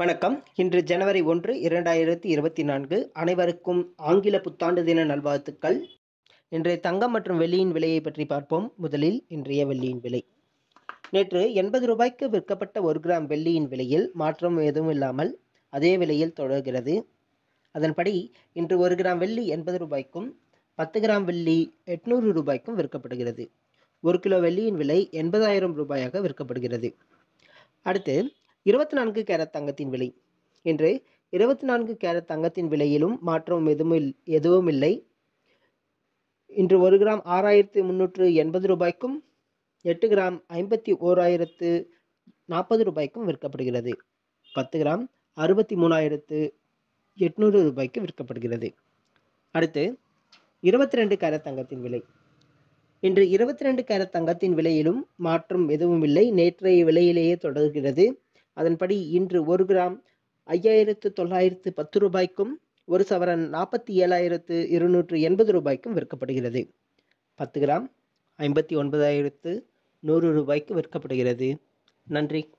வணக்கம். இன்று ஜனவரி ஒன்று இரண்டாயிரத்தி இருபத்தி நான்கு. அனைவருக்கும் ஆங்கில புத்தாண்டு தின நல்வாழ்த்துக்கள். இன்றைய தங்கம் மற்றும் வெள்ளியின் விலையை பற்றி பார்ப்போம். முதலில் இன்றைய வெள்ளியின் விலை. நேற்று எண்பது ரூபாய்க்கு விற்கப்பட்ட ஒரு கிராம் வெள்ளியின் விலையில் மாற்றம் எதுவும் இல்லாமல் அதே விலையில் தொடர்கிறது. அதன்படி இன்று ஒரு கிராம் வெள்ளி எண்பது ரூபாய்க்கும் பத்து கிராம் வெள்ளி எட்நூறு ரூபாய்க்கும் விற்கப்படுகிறது. ஒரு கிலோ வெள்ளியின் விலை எண்பதாயிரம் ரூபாயாக விற்கப்படுகிறது. அடுத்து இருபத்தி நான்கு கேரட் தங்கத்தின் விலை. இன்று இருபத்தி நான்கு கேரட் தங்கத்தின் விலையிலும் மாற்றம் எதுவும் இல்- எதுவும் இல்லை. இன்று ஒரு கிராம் ஆறாயிரத்து முந்நூற்று எண்பது ரூபாய்க்கும் எட்டு கிராம் ஐம்பத்தி ஓராயிரத்து நாற்பது ரூபாய்க்கும் விற்கப்படுகிறது. பத்து கிராம் அறுபத்தி மூணாயிரத்து எட்நூறு ரூபாய்க்கு விற்கப்படுகிறது. அடுத்து இருபத்தி ரெண்டு கேரட் தங்கத்தின் விலை. இன்று இருபத்தி ரெண்டு கேரட் தங்கத்தின் விலையிலும் மாற்றம் எதுவும் இல்லை. நேற்றைய விலையிலேயே தொடர்கிறது. அதன்படி இன்று ஒரு கிராம் ஐயாயிரத்து தொள்ளாயிரத்து பத்து ரூபாய்க்கும் ஒரு சவரன் நாற்பத்தி ஏழாயிரத்து இருநூற்று எண்பது ரூபாய்க்கும் விற்கப்படுகிறது. பத்து கிராம் ஐம்பத்தி ஒன்பதாயிரத்து நூறு ரூபாய்க்கு விற்கப்படுகிறது. நன்றி.